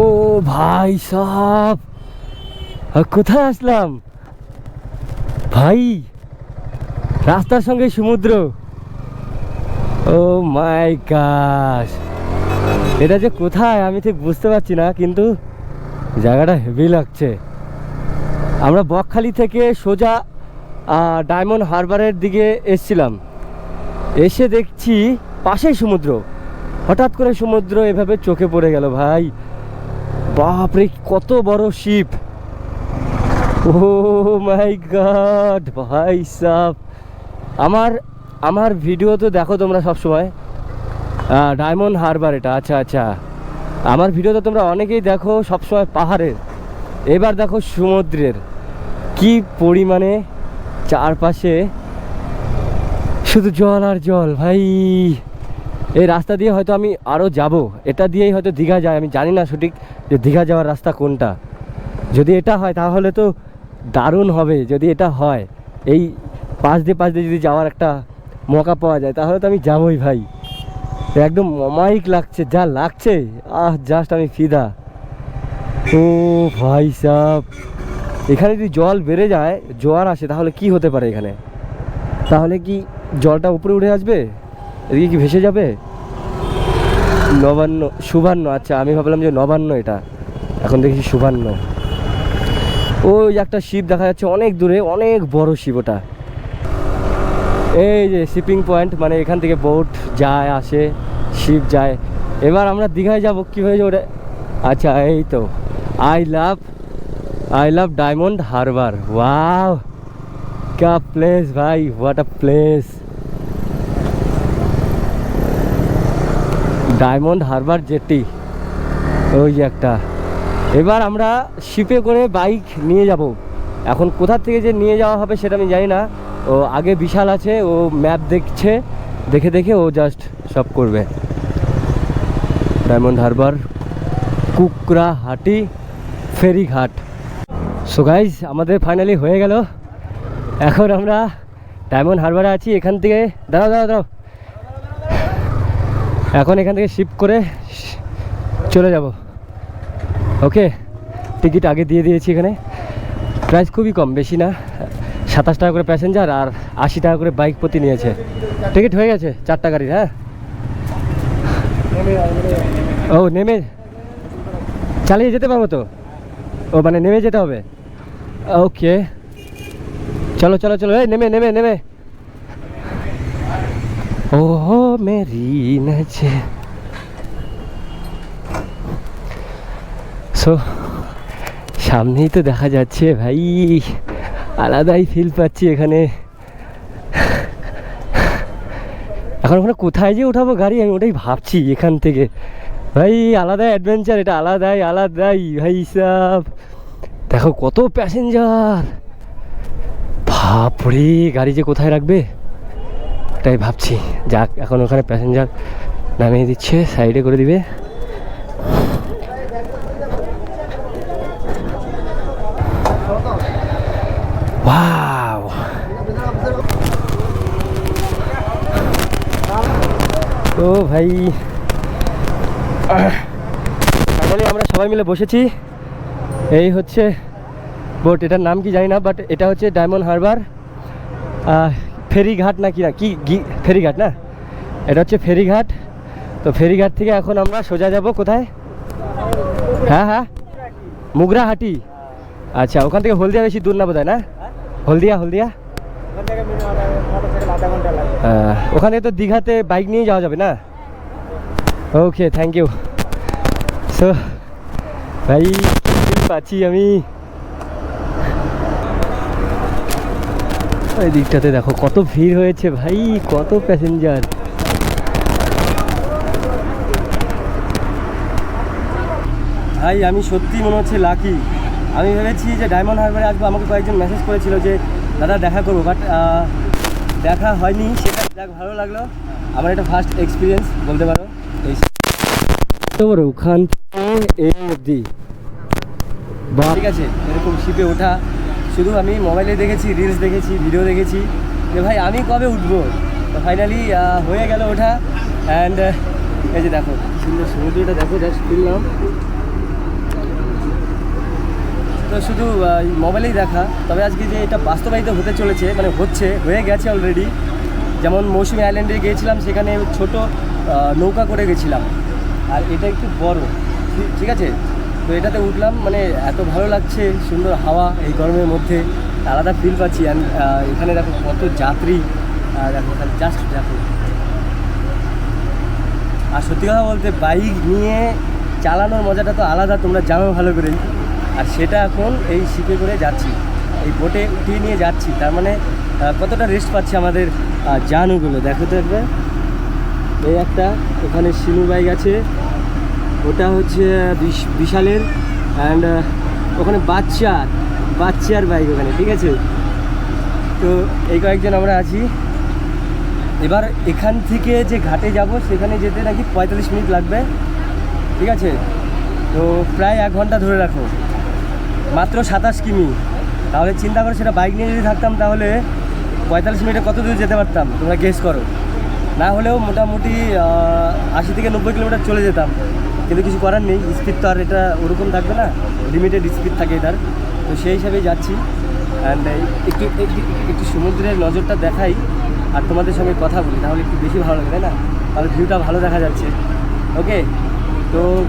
ও ভাই সাহ কোথায় আসলাম? ভাই, রাস্তার সঙ্গে সমুদ্র। ও মাই গাছ এটা যে কোথায় আমি ঠিক বুঝতে পারছি না, কিন্তু জায়গাটা হেভি লাগছে। আমরা বকখালি থেকে সোজা ডায়মন্ড হারবারের দিকে এসছিলাম। এসে দেখছি পাশেই সমুদ্র। হঠাৎ করে সমুদ্র এভাবে চোখে পড়ে গেল ভাই। বাপরে, কত বড় শিপ। ও মাই গড, ভাই সাহ আমার আমার ভিডিও তো দেখো তোমরা সব সময় ডায়মন্ড হারবার এটা আচ্ছা আচ্ছা। আমার ভিডিও তো তোমরা অনেকেই দেখো সবসময় পাহাড়ের। এবার দেখো সমুদ্রের। কি পরিমাণে চারপাশে শুধু জল আর জল, ভাই। এই রাস্তা দিয়ে হয়তো আমি আরও যাব। এটা দিয়েই হয়তো দীঘা যায়। আমি জানি না সঠিক যে দীঘা যাওয়ার রাস্তা কোনটা। যদি এটা হয়, তাহলে তো দারুণ হবে, যদি এটা হয়। এই পাশ দিয়ে পাশ দিয়ে যদি যাওয়ার একটা মৌকা পাওয়া যায়, তাহলে তো আমি যাবোই ভাই। একদম অমায়িক লাগছে, যা লাগছে, আহ জাস্ট আমি ফিদা। ও ভাই সাহ এখানে যদি জল বেড়ে যায়, জোয়ার আসে, তাহলে কি হতে পারে এখানে? তাহলে কি জলটা উপরে উঠে আসবে? এদিকে কি ভেসে যাবে? নবান্ন শুভান্ন আচ্ছা আমি ভাবলাম যে নবান্ন এটা। এখন দেখি শুভান্ন ওই একটা শিব দেখা যাচ্ছে অনেক দূরে, অনেক বড় শিব ওটা। এই যে শিপিং পয়েন্ট মানে এখান থেকে বোট যায়, আসে, শিব যায়। এবার আমরা দীঘায় যাব কীভাবে হয়েছে ওটা? আচ্ছা এই তো। I love I love Diamond Harbour wow কা প্লেস ভাই what a place Diamond Harbour jetty ওই একটা। এবার আমরা শিপে করে বাইক নিয়ে যাব। এখন কোথা থেকে যে নিয়ে যাওয়া হবে সেটা আমি জানি না। ও আগে বিশাল আছে, ও ম্যাপ দেখছে। দেখে দেখে ও জাস্ট সব করবে। ডায়মন্ড হারবার কুকরাহাটি ফেরিঘাট সো গাইজ আমাদের ফাইনালি হয়ে গেল। এখন আমরা ডায়মন্ড হারবারে আছি। এখান থেকে দাঁড়াও দাঁড়াও দাঁড়াও। এখন এখান থেকে শিফট করে চলে যাব। ওকে টিকিট আগে দিয়ে দিয়েছি এখানে। প্রাইস খুবই কম, বেশি না। সাতাশ টাকা করে প্যাসেঞ্জার আর আশি টাকা করে বাইক প্রতি নিয়েছে। টিকিট হয়ে গেছে চারটা গাড়ির হ্যাঁ? ও, নেমে চালিয়ে যেতে পারব তো? ও মানে নেমে যেতে হবে। ওকে চলো চলো চলো, এই, নেমে নেমে নেমে। ও মেরি নজর সো সামনেই তো দেখা যাচ্ছে ভাই আলাদাই ফিল পাচ্ছি এখানে এখন ওখানে কোথায় যে উঠাবো গাড়ি আমি ওটাই ভাবছি এখান থেকে ভাই আলাদা অ্যাডভেঞ্চার এটা আলাদাই আলাদাই ভাই সাহ দেখো কত প্যাসেঞ্জার বাপরে গাড়ি যে কোথায় রাখবে তাই ভাবছি। যাক, এখন ওখানে প্যাসেঞ্জার নামিয়ে দিচ্ছে সাইডে করে দিবে। ও ভাই। ফাইনালি আমরা সবাই মিলে বসেছি। এই হচ্ছে বোট এটার নাম কি জানি না বাট এটা হচ্ছে ডায়মন্ড হারবার ফেরিঘাট না কি না? কি ফেরিঘাট না? এটা হচ্ছে ফেরিঘাট। তো ফেরিঘাট থেকে এখন আমরা সোজা যাব কোথায়? হ্যাঁ হ্যাঁ। মুগরাহাটি। আচ্ছা ওখান থেকে হলদিয়া বেশি দূর না বোধ না? হলদিয়া হলদিয়া? ওখানে তো দীঘাতে বাইক নিয়ে যাওয়া যাবে না? ওকে থ্যাংক ইউ সো ভাই পাচ্ছি আমি। ওই দিকটাতে দেখো কত ভিড় হয়েছে ভাই কত প্যাসেঞ্জার ভাই আমি সত্যি মনে হচ্ছে লাকি আমি ভেবেছি যে ডায়মন্ড হারবারে আসব আমাকে কয়েকজন মেসেজ করেছিল যে দাদা দেখা করব। বাট দেখা হয়নি সেটা যাক ভালো লাগল। আমার এটা ফার্স্ট এক্সপিরিয়েন্স বলতে পারো। এই ওখান থেকে এই অবধি। ঠিক আছে এরকম শিপে ওঠা। শুধু আমি মোবাইলে দেখেছি রিলস দেখেছি ভিডিও দেখেছি যে ভাই আমি কবে উঠবো? তো ফাইনালি হয়ে গেল ওঠা অ্যান্ড এই যে দেখো, সুন্দর সমুদ্রটা দেখো জাস্ট ফিরলাম তো শুধু মোবাইলেই দেখা, তবে আজকে যে এটা বাস্তবায়িত হতে চলেছে মানে হচ্ছে, হয়ে গেছে অলরেডি যেমন মৌসুমী আইল্যান্ডে গিয়েছিলাম, সেখানে ছোট নৌকা করে গেছিলাম। আর এটা একটু বড়, ঠিক আছে? তো এটাতে উঠলাম মানে এত ভালো লাগছে, সুন্দর হাওয়া এই গরমের মধ্যে, আলাদা ফিল পাচ্ছি। এখানে দেখো কত যাত্রী। দেখো জাস্ট দেখো। আর সত্যি কথা বলতে বাইক নিয়ে চালানোর মজাটা তো আলাদা, তোমরা জানো ভালো করেই আর সেটা এখন এই শিপে করে যাচ্ছি। এই বোটে উঠিয়ে নিয়ে যাচ্ছি। তার মানে কতটা রেস্ট পাচ্ছে আমাদের জানুগুলো। দেখো তো একবার। এই একটা, ওখানে শিনু বাইক আছে। ওটা হচ্ছে বিশ- বিশালের অ্যান্ড ওখানে বাচ্চা, বাচ্চার বাইক ওখানে, ঠিক আছে? তো এই কয়েকজন আমরা আছি। এবার এখান থেকে যে ঘাটে যাব, সেখানে যেতে নাকি পঁয়তাল্লিশ মিনিট লাগবে, ঠিক আছে? তো প্রায় এক ঘণ্টা ধরে রাখো। মাত্র সাতাশ কিমি। তাহলে চিন্তা করো, সেটা বাইক নিয়ে যদি থাকতাম, তাহলে পঁয়তাল্লিশ মিনিটে কত দূর যেতে পারতাম? তোমরা গেস করো। না হলেও মোটামুটি আশি থেকে নব্বই কিলোমিটার চলে যেতাম। কিন্তু কিছু করার নেই স্পিড তো আর এটা ওরকম থাকবে না লিমিটেড স্পিড থাকে এটার। তো সেই হিসাবে যাচ্ছি। অ্যান্ড একটু, একটু- সমুদ্রের নজরটা দেখাই, আর তোমাদের সঙ্গে কথা বলি, তাহলে একটু বেশি ভালো লাগবে না? তাহলে ভিউটা ভালো দেখা যাচ্ছে। ওকে তো